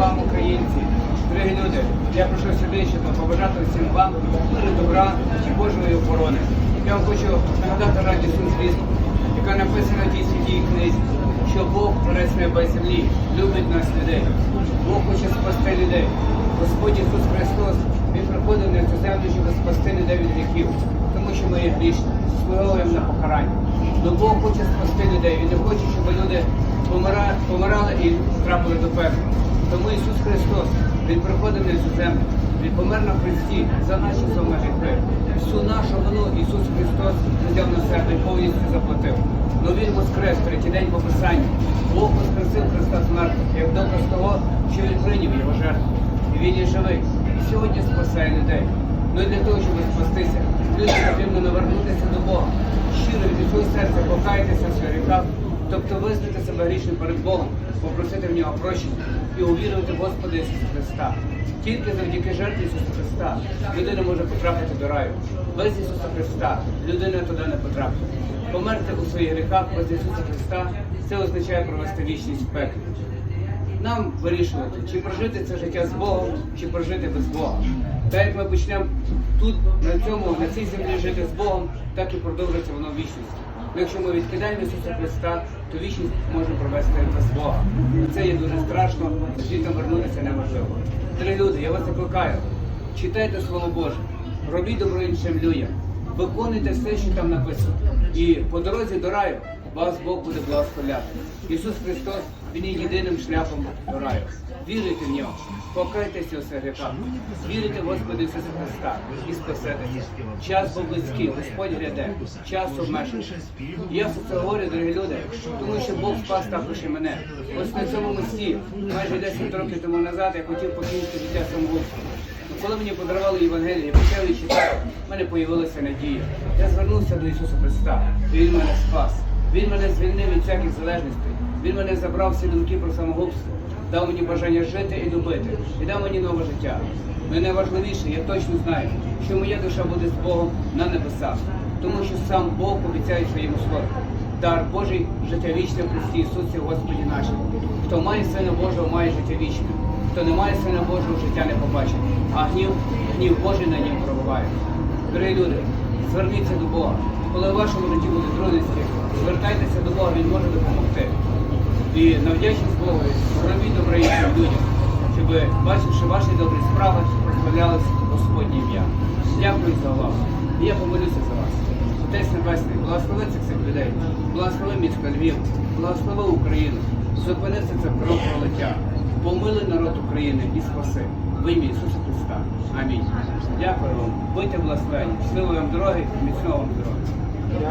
вам, українці, дорогі люди. Я прийшов сюди, щоб побажати всім вам миру, добра і Божої охорони. Я вам хочу нагадати радісну звістку, яка написана в тій святій книзі, що Бог творець неба землі, любить нас людей. Бог хоче спасти людей. Господь Ісус Христос, Він приходив на цю землю, щоб спасти людей від гріхів, тому що ми є грішні, заслуговуємо на покарання. Но Бог хоче спасти людей. Він не хоче, щоб люди помира- помирали і трапили до пекла. Тому Ісус Христос, Він приходив на цю землю. Він помер на Христі за наші вами гріхи. Всю нашу вину Ісус Христос взяв на себе і повністю заплатив. Но Він воскрес третій день по Писанню. Бог воскресив Христа з мертвих, як доказ того, що Він прийняв його жертву. І Він є живий. І сьогодні спасає людей. Ну і для того, щоб спастися, людям потрібно навернутися до Бога. Щиро від свого серця покаятися в гріхах, тобто визнати себе грішним перед Богом, попросити в нього прощення і увірувати в Господа Ісуса Христа. Тільки завдяки жертві Ісуса Христа людина може потрапити до раю. Без Ісуса Христа людина туди не потрапить. Померти у своїх гріхах без Ісуса Христа це означає провести вічність в пеклі. Нам вирішувати, чи прожити це життя з Богом, чи прожити без Бога. Так як ми почнемо тут, на цьому, на цій землі жити з Богом, так і продовжиться воно в вічності. Ну, Якщо ми відкидаємо Ісуса Христа, то вічність може провести без Бога. Це є дуже страшно, звідти вернутися неможливо. Три люди, я вас закликаю, читайте Слово Боже, робіть добро іншим людям, виконуйте все, що там написано. І по дорозі до раю вас Бог буде благословляти. Ісус Христос, Він є єдиним шляхом до раю. Віруйте в нього, покайтеся у гріхах, вірите в Господа Христа і спасетеся. Час був близький, Господь гряде, час обмежений. Я все це говорю, дорогі люди, тому що Бог спас також і мене. Ось на цьому місці, майже 10 років тому назад, я хотів покинути життя самогубством. Коли мені подарували Євангеліє, я почав читати, в мене з'явилася надія. Я звернувся до Ісуса Христа, і Він мене спас. Він мене звільнив від всяких залежностей. Він мене забрав всі думки про самогубство, дав мені бажання жити і любити, і дав мені нове життя. І найважливіше, я точно знаю, що моя душа буде з Богом на небесах, тому що сам Бог обіцяє своєму слові. Дар Божий життя вічне в Христі Ісусі Господі нашому. Хто має Сина Божого, має життя вічне. Хто не має Сина Божого, життя не побачить. А гнів, гнів Божий на нім пробуває. Дорогі люди, зверніться до Бога. Коли в вашому житті будуть трудності, Він може допомогти. І на вдячність Богу, робіть добре іншим людям, щоб, бачивши ваші добрі справи, прославлялось Господнє ім'я. Дякую за увагу. І я помолюся за вас. Отець Небесний, благослови цих всіх людей, благослови місто Львів, благослови Україну, зупинися це кровопролиття, помили народ України і спаси. В ім'я Ісуса Христа. Амінь. Дякую вам. Будьте благословені. Щасливої вам дороги, міцного вам здоров'я.